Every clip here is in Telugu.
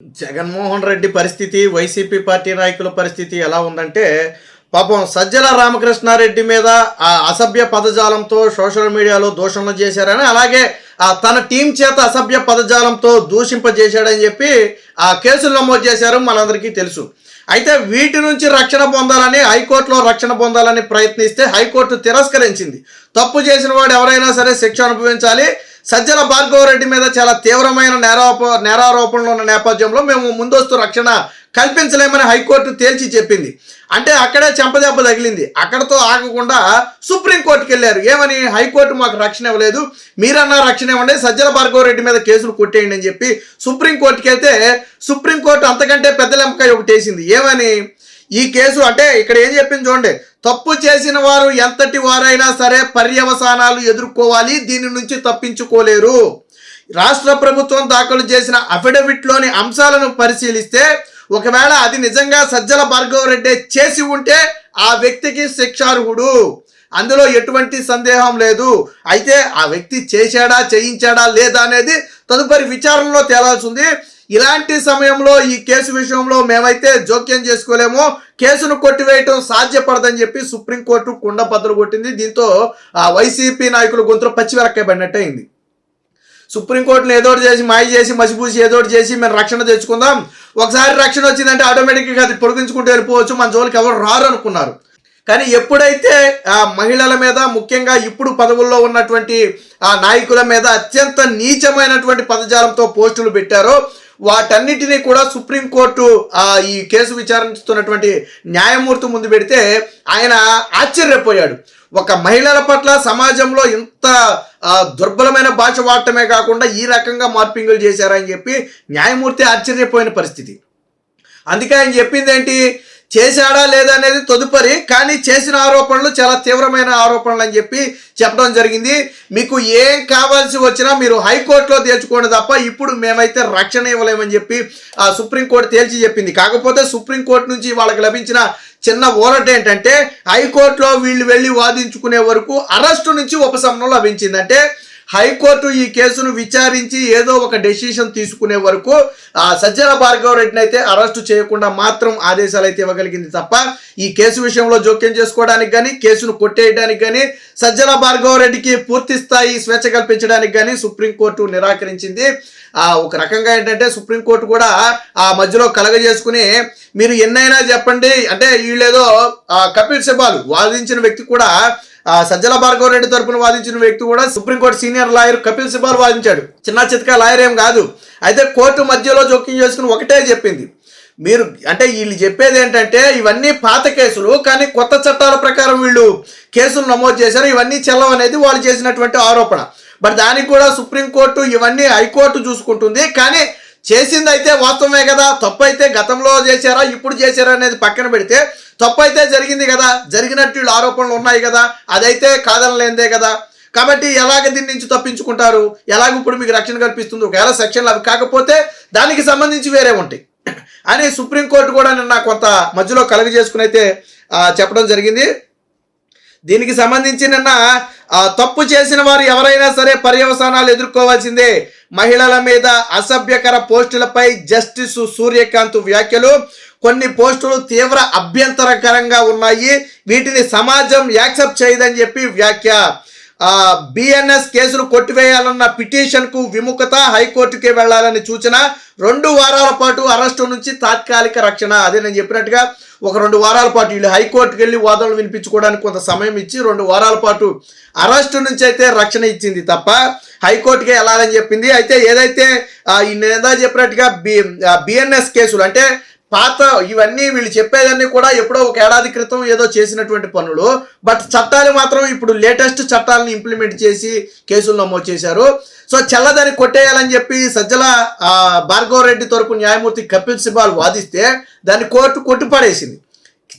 జగన్మోహన్ రెడ్డి పరిస్థితి వైసీపీ పార్టీ నాయకుల పరిస్థితి ఎలా ఉందంటే పాపం సజ్జల రామకృష్ణారెడ్డి మీద ఆ అసభ్య పదజాలంతో సోషల్ మీడియాలో దూషణలు చేశారని అలాగే ఆ తన టీం చేత అసభ్య పదజాలంతో దూషింపజేశాడని చెప్పి ఆ కేసులు నమోదు చేశారు మనందరికీ తెలుసు. అయితే వీటి నుంచి రక్షణ పొందాలని హైకోర్టులో రక్షణ పొందాలని ప్రయత్నిస్తే హైకోర్టు తిరస్కరించింది. తప్పు చేసిన వాడు ఎవరైనా సరే శిక్ష అనుభవించాలి సజ్జల భార్గవరెడ్డి మీద చాలా తీవ్రమైన నేరాప నేరారోపణలు ఉన్న నేపథ్యంలో మేము ముందస్తు రక్షణ కల్పించలేమని హైకోర్టు తేల్చి చెప్పింది. అంటే అక్కడే చెంపదెబ్బ తగిలింది. అక్కడతో ఆగకుండా సుప్రీంకోర్టుకి వెళ్ళారు. ఏమని? హైకోర్టు మాకు రక్షణ ఇవ్వలేదు. మీరన్నా రక్షణ ఇవ్వండి. సజ్జల భార్గవరెడ్డి మీద కేసులు కొట్టేయండి అని చెప్పి సుప్రీంకోర్టుకి వెళ్తే సుప్రీంకోర్టు అంతకంటే పెద్ద లెంపకాయ ఒకటి వేసింది. ఏమని? ఈ కేసు అంటే ఇక్కడ ఏం చెప్పింది చూడండి. తప్పు చేసిన వారు ఎంతటి వారైనా సరే పర్యవసానాలు ఎదుర్కోవాలి దీని నుంచి తప్పించుకోలేరు. రాష్ట్ర ప్రభుత్వం దాఖలు చేసిన అఫిడవిట్లోని అంశాలను పరిశీలిస్తే ఒకవేళ అది నిజంగా సజ్జల భార్గవరెడ్డి చేసి ఉంటే ఆ వ్యక్తికి శిక్షార్హుడు. అందులో ఎటువంటి సందేహం లేదు. అయితే ఆ వ్యక్తి చేశాడా చేయించాడా లేదా అనేది తదుపరి విచారణలో తేలాల్సి ఉంది. ఇలాంటి సమయంలో ఈ కేసు విషయంలో మేమైతే జోక్యం చేసుకోలేము. కేసును కొట్టివేయటం సాధ్యపడదని చెప్పి సుప్రీంకోర్టు కుండబద్దలు కొట్టింది. దీంతో ఆ వైసీపీ నాయకులు గొంతులో పచ్చివెరక్కబడినట్టు అయింది. సుప్రీంకోర్టును ఏదోటి చేసి మాయ చేసి మసిపూసి ఏదోటి చేసి మేము రక్షణ తెచ్చుకుందాం. ఒకసారి రక్షణ వచ్చిందంటే ఆటోమేటిక్గా అది పొడిగించుకుంటూ వెళ్ళిపోవచ్చు. మన జోలికి ఎవరు రారు అనుకున్నారు. కానీ ఎప్పుడైతే ఆ మహిళల మీద ముఖ్యంగా ఇప్పుడు పదవుల్లో ఉన్నటువంటి ఆ నాయకుల మీద అత్యంత నీచమైనటువంటి పదజాలంతో పోస్టులు పెట్టారో వాటన్నిటినీ కూడా సుప్రీంకోర్టు ఈ కేసు విచారిస్తున్నటువంటి న్యాయమూర్తి ముందు పెడితే ఆయన ఆశ్చర్యపోయాడు. ఒక మహిళల పట్ల సమాజంలో ఇంత దుర్బలమైన భాష వాడటమే కాకుండా ఈ రకంగా మార్పింగులు చేశారని చెప్పి న్యాయమూర్తి ఆశ్చర్యపోయిన పరిస్థితి. అందుకే ఆయన చెప్పింది ఏంటి చేశాడా లేదా అనేది తదుపరి కానీ చేసిన ఆరోపణలు చాలా తీవ్రమైన ఆరోపణలు అని చెప్పి చెప్పడం జరిగింది. మీకు ఏం కావాల్సి వచ్చినా మీరు హైకోర్టులో తేల్చుకోండి తప్ప ఇప్పుడు మేమైతే రక్షణ ఇవ్వలేమని చెప్పి ఆ సుప్రీంకోర్టు తేల్చి చెప్పింది. కాకపోతే సుప్రీంకోర్టు నుంచి వాళ్ళకి లభించిన చిన్న ఓరట ఏంటంటే హైకోర్టులో వీళ్ళు వెళ్ళి వాదించుకునే వరకు అరెస్టు నుంచి ఉపశమనం లభించింది. అంటే హైకోర్టు ఈ కేసును విచారించి ఏదో ఒక డెసిషన్ తీసుకునే వరకు ఆ సజ్జల భార్గవ రెడ్డిని అయితే అరెస్టు చేయకుండా మాత్రం ఆదేశాలు అయితే ఇవ్వగలిగింది తప్ప ఈ కేసు విషయంలో జోక్యం చేసుకోవడానికి కానీ కేసును కొట్టేయడానికి కానీ సజ్జల భార్గవ రెడ్డికి పూర్తి స్థాయి స్వేచ్ఛ కల్పించడానికి కానీ సుప్రీంకోర్టు నిరాకరించింది. ఆ ఒక రకంగా ఏంటంటే సుప్రీంకోర్టు కూడా ఆ మధ్యలో కలగజేసుకుని మీరు ఎన్నైనా చెప్పండి అంటే వీళ్ళేదో కపిల్ సిబాల్ వాదించిన వ్యక్తి కూడా సజ్జల భార్గవ రెడ్డి తరపున వాదించిన వ్యక్తి కూడా supreme court senior lawyer Kapil Sibal వాదించాడు. చిన్న చితక లాయర్ ఏం కాదు. అయితే కోర్టు మధ్యలో జోక్యం చేసుకుని ఒకటే చెప్పింది. మీరు అంటే వీళ్ళు చెప్పేది ఏంటంటే ఇవన్నీ పాత కేసులు కానీ కొత్త చట్టాల ప్రకారం వీళ్ళు కేసులు నమోదు చేశారు. ఇవన్నీ చెల్లవు అనేది వాళ్ళు చేసినటువంటి ఆరోపణ. బట్ దానికి కూడా సుప్రీంకోర్టు ఇవన్నీ హైకోర్టు చూసుకుంటుంది. కానీ చేసింది అయితే వాస్తవమే కదా. తప్పు అయితే గతంలో చేశారా ఇప్పుడు చేశారా అనేది పక్కన పెడితే తప్పు అయితే జరిగింది కదా. జరిగినట్టు ఆరోపణలు ఉన్నాయి కదా. అదైతే కాదనలేందే కదా. కాబట్టి ఎలాగ దీని నుంచి తప్పించుకుంటారు? ఎలాగ ఇప్పుడు మీకు రక్షణ కల్పిస్తుంది? ఒకవేళ సెక్షన్లు అవి కాకపోతే దానికి సంబంధించి వేరే ఉంటాయి. అని సుప్రీంకోర్టు కూడా నిన్న కొంత మధ్యలో కలుగజేసుకుని అయితే చెప్పడం జరిగింది. దీనికి సంబంధించి నిన్న తప్పు చేసిన వారు ఎవరైనా సరే పర్యవసానాలు ఎదుర్కోవాల్సిందే. మహిళల మీద అసభ్యకర పోస్టులపై జస్టిస్ సూర్యకాంత్ వ్యాఖ్యలు. కొన్ని పోస్టులు తీవ్ర అభ్యంతరకరంగా ఉన్నాయి. వీటిని సమాజం యాక్సెప్ట్ చేయదని చెప్పి వ్యాఖ్య. బిఎన్ఎస్ కేసును కొట్టివేయాలన్న పిటిషన్కు విముఖత హైకోర్టుకే వెళ్ళాలని సూచన. రెండు వారాల పాటు అరెస్టు నుంచి తాత్కాలిక రక్షణ. అదే నేను చెప్పినట్టుగా ఒక రెండు వారాల పాటు వీళ్ళు హైకోర్టుకి వెళ్ళి వాదనలు వినిపించుకోవడానికి కొంత సమయం ఇచ్చి రెండు వారాల పాటు అరెస్టు నుంచి అయితే రక్షణ ఇచ్చింది తప్ప హైకోర్టుకే వెళ్ళాలని చెప్పింది. అయితే ఏదైతే ఆ, ఈ చెప్పినట్టుగా బి బిఎన్ఎస్ కేసులు అంటే పాత ఇవన్నీ వీళ్ళు చెప్పేదన్నీ కూడా ఎప్పుడో ఒక ఏడాది క్రితం ఏదో చేసినటువంటి పనులు. బట్ చట్టాలు మాత్రం ఇప్పుడు లేటెస్ట్ చట్టాలను ఇంప్లిమెంట్ చేసి కేసులు నమోదు చేశారు. సో చల్లదని కొట్టేయాలని చెప్పి సజ్జల భార్గవరెడ్డి తరపు న్యాయమూర్తి కపిల్ సిబాల్ వాదిస్తే దాన్ని కోర్టు కొట్టిపడేసింది.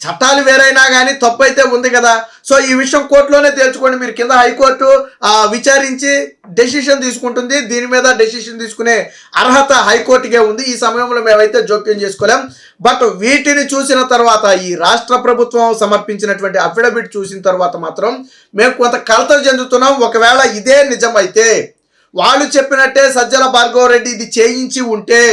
చట్టాలు వేరైనా కానీ తప్పు అయితే ఉంది కదా. సో ఈ విషయం కోర్టులోనే తేల్చుకోండి. మీరు కింద హైకోర్టు విచారించి డెసిషన్ తీసుకుంటుంది. దీని మీద డెసిషన్ తీసుకునే అర్హత హైకోర్టుకే ఉంది. ఈ సమయంలో మేమైతే జోక్యం చేసుకోలేం. బట్ వీటిని చూసిన తర్వాత ఈ రాష్ట్ర ప్రభుత్వం సమర్పించినటువంటి అఫిడవిట్ చూసిన తర్వాత మాత్రం మేము కొంత కలత చెందుతున్నాం. ఒకవేళ ఇదే నిజమైతే వాళ్ళు చెప్పినట్టే సజ్జల భార్గవ రెడ్డి ఇది చేయించి ఉంటే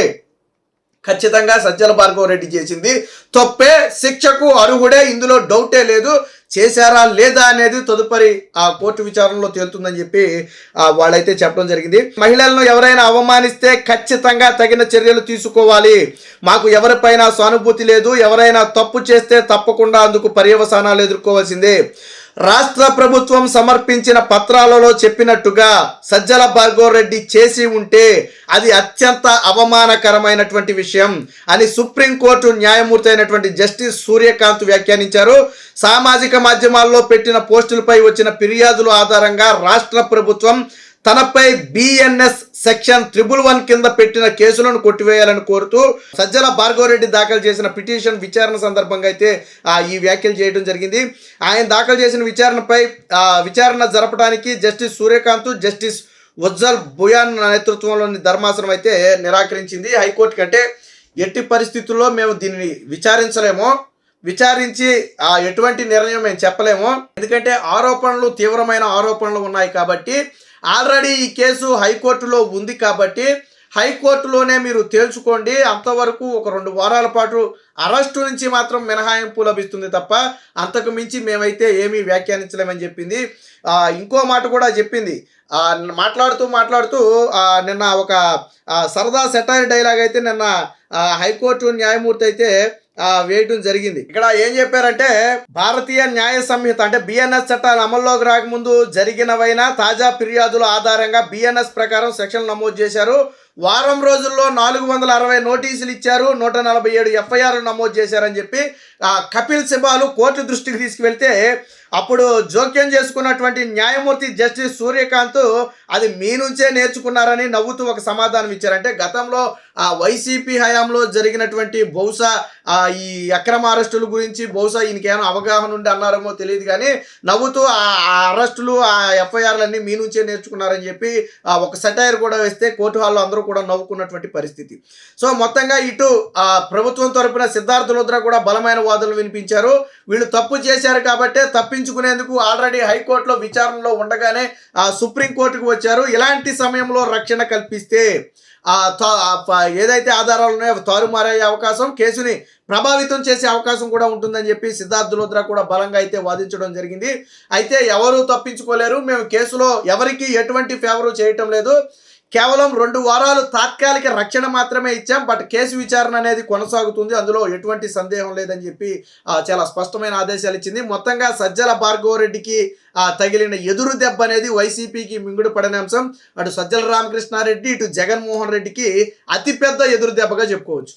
ఖచ్చితంగా సజ్జల భార్గవ రెడ్డి చేసింది. తప్పే శిక్షకు అర్హుడే ఇందులో డౌటే లేదు. చేశారా లేదా అనేది తదుపరి ఆ కోర్టు విచారణలో తేలుతుందని చెప్పి వాళ్ళైతే చెప్పడం జరిగింది. మహిళలను ఎవరైనా అవమానిస్తే ఖచ్చితంగా తగిన చర్యలు తీసుకోవాలి. మాకు ఎవరిపైన సానుభూతి లేదు. ఎవరైనా తప్పు చేస్తే తప్పకుండా అందుకు పర్యవసానాలు ఎదుర్కోవాల్సిందే. రాష్ట్ర ప్రభుత్వం సమర్పించిన పత్రాలలో చెప్పినట్టుగా సజ్జల భార్గవ రెడ్డి చేసి ఉంటే అది అత్యంత అవమానకరమైనటువంటి విషయం అని సుప్రీంకోర్టు న్యాయమూర్తి అయినటువంటి జస్టిస్ సూర్యకాంత్ వ్యాఖ్యానించారు. సామాజిక మాధ్యమాల్లో పెట్టిన పోస్టులపై వచ్చిన ఫిర్యాదుల ఆధారంగా రాష్ట్ర ప్రభుత్వం తనపై బిఎన్ఎస్ సెక్షన్ త్రిబుల్ వన్ కింద పెట్టిన కేసులను కొట్టివేయాలని కోరుతూ సజ్జల భార్గవరెడ్డి దాఖలు చేసిన పిటిషన్ విచారణ సందర్భంగా అయితే ఈ వ్యాఖ్యలు చేయడం జరిగింది. ఆయన దాఖలు చేసిన విచారణపై ఆ, విచారణ జరపడానికి జస్టిస్ సూర్యకాంత్ జస్టిస్ ఉజ్జల్ బుయాన్ నేతృత్వంలోని ధర్మాసనం అయితే నిరాకరించింది. హైకోర్టు కంటే ఎట్టి పరిస్థితుల్లో మేము దీనిని విచారించలేము. విచారించి ఆ ఎటువంటి నిర్ణయం మేము చెప్పలేము. ఎందుకంటే ఆరోపణలు తీవ్రమైన ఆరోపణలు ఉన్నాయి కాబట్టి ఆల్రెడీ ఈ కేసు హైకోర్టులో ఉంది కాబట్టి హైకోర్టులోనే మీరు తేల్చుకోండి. అంతవరకు ఒక రెండు వారాల పాటు అరెస్టు నుంచి మాత్రం మినహాయింపు లభిస్తుంది తప్ప అంతకు మించి మేమైతే ఏమీ వ్యాఖ్యానించలేమని చెప్పింది. ఇంకో మాట కూడా చెప్పింది. మాట్లాడుతూ మాట్లాడుతూ నిన్న ఒక సరదా సెటైర్ డైలాగ్ అయితే నిన్న హైకోర్టు న్యాయమూర్తి అయితే ఆ, జరిగింది. ఇక్కడ ఏం చెప్పారంటే భారతీయ న్యాయ సంహిత అంటే బిఎన్ఎస్ చట్టాలు అమల్లోకి రాకముందు జరిగినవైనా తాజా ఫిర్యాదుల ఆధారంగా బిఎన్ఎస్ ప్రకారం సెక్షన్ నమోదు చేశారు. వారం రోజుల్లో నాలుగు వందల అరవై నోటీసులు ఇచ్చారు నూట నలభై ఏడు ఎఫ్ఐఆర్ నమోదు చేశారని చెప్పి కపిల్ సిబాలు కోర్టు దృష్టికి తీసుకువెళ్తే అప్పుడు జోక్యం చేసుకున్నటువంటి న్యాయమూర్తి జస్టిస్ సూర్యకాంత్ అది మీ నుంచే నేర్చుకున్నారని నవ్వుతూ ఒక సమాధానం ఇచ్చారంటే గతంలో ఆ వైసీపీ హయాంలో జరిగినటువంటి బహుశా ఈ అక్రమ అరెస్టుల గురించి బహుశా ఈయనకేమైనా అవగాహన ఉండి అన్నారేమో తెలియదు కానీ నవ్వుతూ ఆ అరెస్టులు ఆ ఎఫ్ఐఆర్లన్నీ మీ నుంచే నేర్చుకున్నారని చెప్పి ఒక సెటైర్ కూడా వేస్తే కోర్టు హాల్లో అందరూ కూడా నవ్వుకున్నటువంటి పరిస్థితి. సో మొత్తంగా ఇటు ఆ, ప్రభుత్వం తరపున సిద్ధార్థ లుద్ర కూడా బలమైన వాదనలు వినిపించారు. వీళ్ళు తప్పు చేశారు కాబట్టే తప్పించుకునేందుకు ఆల్రెడీ హైకోర్టులో విచారణలో ఉండగానే ఆ, సుప్రీంకోర్టుకు వచ్చారు. ఇలాంటి సమయంలో రక్షణ కల్పిస్తే ఆ, ఏదైతే ఆధారాలు ఉన్నాయో తారుమారయ్యే అవకాశం కేసుని ప్రభావితం చేసే అవకాశం కూడా ఉంటుందని చెప్పి సిద్ధార్థ లుద్ర కూడా బలంగా అయితే వాదించడం జరిగింది. అయితే ఎవరు తప్పించుకోలేరు. మేము కేసులో ఎవరికి ఎటువంటి ఫేవరు చేయటం లేదు. కేవలం రెండు వారాలు తాత్కాలిక రక్షణ మాత్రమే ఇచ్చాం బట్ కేసు విచారణ అనేది కొనసాగుతుంది. అందులో ఎటువంటి సందేహం లేదని చెప్పి చాలా స్పష్టమైన ఆదేశాలు ఇచ్చింది. మొత్తంగా సజ్జల భార్గవరెడ్డికి రెడ్డికి తగిలిన ఎదురు దెబ్బ అనేది వైసీపీకి మింగుడు పడని అంశం. అటు సజ్జల రామకృష్ణారెడ్డి ఇటు జగన్మోహన్ రెడ్డికి అతిపెద్ద ఎదురు దెబ్బగా చెప్పుకోవచ్చు.